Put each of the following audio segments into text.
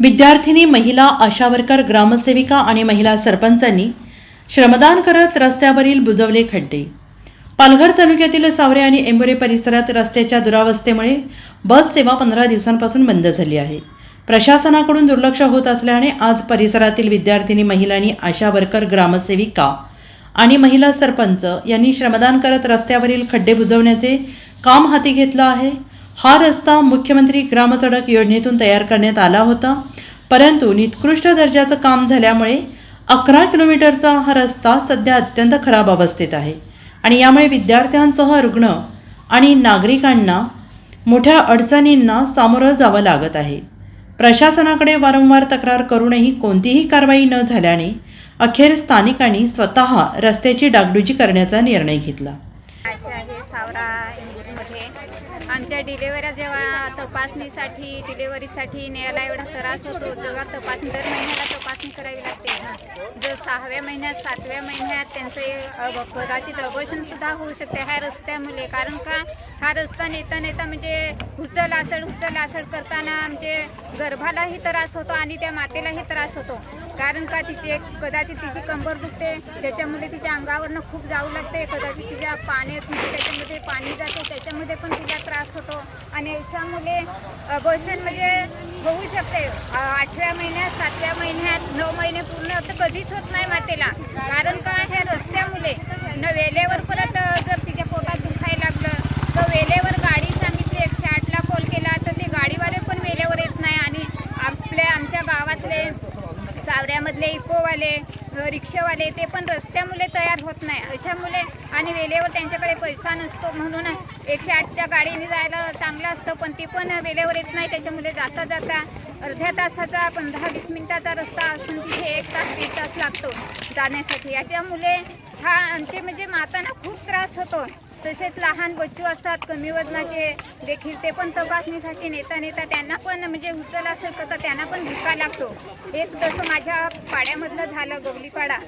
विद्यार्थिनी महिला आशा वर्कर ग्रामसेविका आणि महिला सरपंचांनी श्रमदान करत रस्त्यावरील बुजवले खड्डे. पालघर तालुक्यातील सावरे आणि एंबोरे परिसरात रस्त्याच्या दुरावस्थेमुळे बस सेवा पंधरा दिवसांपासून बंद झाली आहे. प्रशासनाकडून दुर्लक्ष होत असल्याने आज परिसरातील विद्यार्थिनी महिलांनी आशा वर्कर ग्रामसेविका आणि महिला सरपंच यांनी श्रमदान करत रस्त्यावरील खड्डे बुजवण्याचे काम हाती घेतलं आहे. हा रस्ता मुख्यमंत्री ग्रामसडक योजनेतून तयार करण्यात आला होता. परंतु निकृष्ट दर्जाचं काम झाल्यामुळे अकरा किलोमीटरचा हा रस्ता सध्या अत्यंत खराब अवस्थेत आहे. आणि यामुळे विद्यार्थ्यांसह रुग्ण आणि नागरिकांना मोठ्या अडचणींना सामोरं जावं लागत आहे. प्रशासनाकडे वारंवार तक्रार करूनही कोणतीही कारवाई न झाल्याने अखेर स्थानिकांनी स्वतः रस्त्याची डागडुजी करण्याचा निर्णय घेतला अशा आहे सावरा इंदूरमध्ये आमच्या डिलेवऱ्या जेव्हा तपासणीसाठी डिलेवरीसाठी न्यायला एवढा त्रास होतो जेव्हा तपासणी दर महिन्याला तपासणी करावी लागते. जर सहाव्या महिन्यात सातव्या महिन्यात त्यांचे कदाचित अबॉर्शन होऊ शकते ह्या रस्त्यामुळे. कारण का? हा रस्ता नेता नेता म्हणजे हुचल आसड हुचल आसड करताना म्हणजे गर्भालाही त्रास होतो आणि त्या मातेलाही त्रास होतो. कारण का तिचे कदाचित तिची कंबर दुखते त्याच्यामुळे तिच्या अंगावरनं खूप जाऊ लागते कदाचित तिच्या पाण्यात म्हणजे त्याच्यामध्ये पाणी जाते त्याच्यामध्ये पण तिला त्रास होतो. आणि अशामुळे अबोशन म्हणजे होऊ शकते. आठव्या महिन्यात सातव्या महिन्यात नऊ महिने पूर्ण तर कधीच होत नाही मातेला. कारण का हे रस्ते न वेळेवर परत अ, जर तिच्या पोटात दुखायला लागलं तर वेळेवर गाडी सांगितली एकशे आठला कॉल केला तर ते गाडीवाले पण वेळेवर येत नाही आणि आपल्या आमच्या गावातले सावऱ्यामधले इकोवाले रिक्षावाले ते पण रस्त्यामुळे तयार होत नाही. अशामुळे आणि वेळेवर त्यांच्याकडे पैसा नसतो म्हणून एकशे आठच्या गाडीने जायला चांगलं असतं पण ती पण वेळेवर येत नाही. त्याच्यामुळे जाता जाता अर्ध्या तासाचा पंधरा वीस मिनिटाचा रस्ता असून तिथे एक तास दीड तास लागतो जाण्यासाठी. याच्यामुळे हा आमचे म्हणजे मातांना खूप त्रास होतो. तसेच लहान बच्चू असतात कमी वजनाचे देखील ते पण तपासणीसाठी नेता नेता त्यांना पण म्हणजे उचल असेल तर त्यांना पण भिका लागतो. एक जसं माझ्या पाड्यामधलं झालं गवलीपाडा.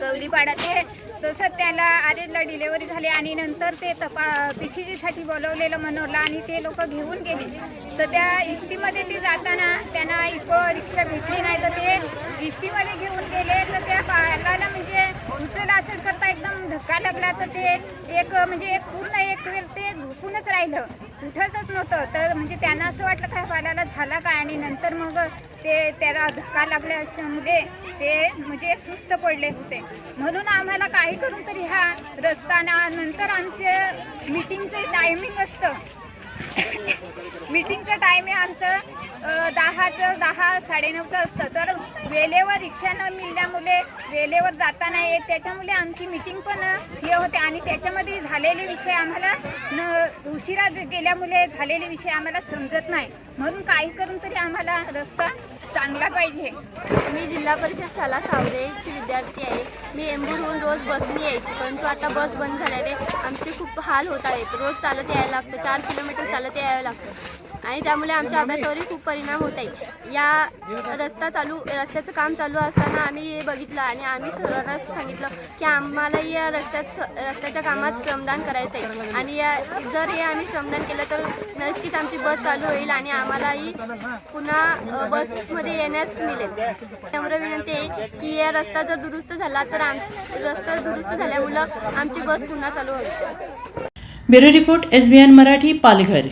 गवलीपाडा ते तसं त्याला आरेजला डिलेवरी झाली आणि नंतर ते तपा पी सी जीसाठी बोलवलेलं मनोरला आणि ते लोक घेऊन गेली. तर त्या इष्टीमध्ये ते जाताना त्यांना इको रिक्षा भेटली नाही तर ते इष्टीमध्ये घेऊन गेले तर त्या पालाला म्हणजे उचल असेल करता एकदम धक्का लागला तर ते एक म्हणजे एक पूर्ण एक वेळ ते झोपूनच राहिलं. उठतच नव्हतं. तर म्हणजे त्यांना असं वाटलं काय पालाला झाला काय? आणि नंतर मग ते त्याला धक्का लागल्या असल्यामुळे ते म्हणजे सुस्त पडले होते. म्हणून आम्हाला काही करून तरी हा रस्ता ना नंतर आमचे मीटिंगचं टायमिंग असतं. मीटिंगचं टायमिंग आमचं दहा दहाचं दहा साडेनऊचं असतं. तर वेळेवर रिक्षा न मिळाल्यामुळे वेळेवर जाता नाही येत त्याच्यामुळे आमची मीटिंग पण हे होते. आणि त्याच्यामध्ये झालेले विषय आम्हाला न उशिरा गेल्यामुळे झालेले विषय आम्हाला समजत नाही. म्हणून काही करून तरी आम्हाला रस्ता चांगला पाहिजे. मी जिल्हा परिषद शाळा सावरेची विद्यार्थी आहे. मी एम्बूरहून रोज बसने यायची परंतु आता बस बंद झाल्याने आमचे खूप हाल होत आहेत. रोज चालत यायला लागतं. चार किलोमीटर चालत यायला लागतं. आणि त्यामुळे आमच्या अभ्यासावरही खूप परिणाम होत आहे. या रस्ता चालू रस्त्याचं काम चालू असताना आम्ही हे बघितलं आणि आम्ही सर्वांना सांगितलं की आम्हाला या रस्त्यात रस्त्याच्या कामात श्रमदान करायचं आहे आणि या जर हे आम्ही श्रमदान केलं तर नक्कीच आमची बस चालू होईल आणि आम्हालाही पुन्हा बसमध्ये येण्यास मिळेल. त्यामुळे विनंती आहे की या रस्ता जर दुरुस्त झाला तर आम रस्ता दुरुस्त झाल्यामुळं आमची बस पुन्हा चालू होईल. Bureau report S B N Marathi Palghar.